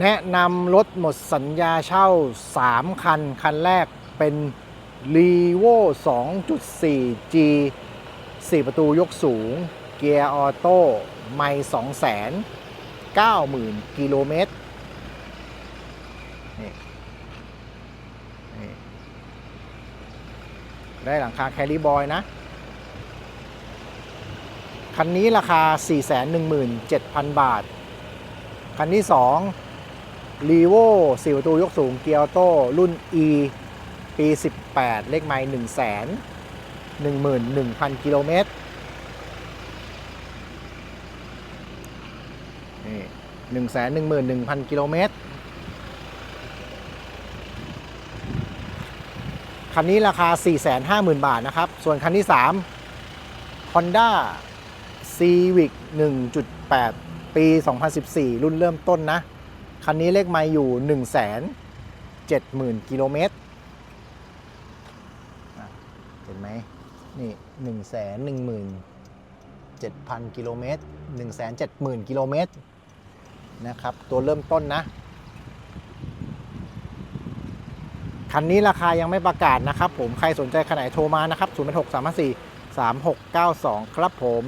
แนะนำรถหมดสัญญาเช่า 3 คัน คันแรกเป็น r e v o 2.4G 4 ประตูยกสูง เกียร์ออโต้ไม่2 9 0 0 0 0 กิโลเมตรนี่นี่ได้หลังคาแคริบอยนะ คันนี้ราคา 417,000 บาท คันที่ 2 r e v o 4ประตูยกสูงเกียร์ออโต้รุ่น E ปี 18 เลขไมล์1 1 1 1 0 0 0 กิโลเมตรนี่1 1 1 1 0 0กิโลเมตร คันนี้ราคา 450,000 บาทนะครับ ส่วนคันที่ 3 Honda Civic 1.8 ปี 2014 รุ่นเริ่มต้นนะ คันนี้เลขไมล์อยู่ 170,000 กิโลเมตรเห็นไหมนี่117,000 กิโลเมตร 170,000 กิโลเมตรนะครับ ตัวเริ่มต้นนะ คันนี้ราคายังไม่ประกาศนะครับผม ใครสนใจขนาดโทรมานะครับ 0 6 3 4 3 6 9 2 ครับผม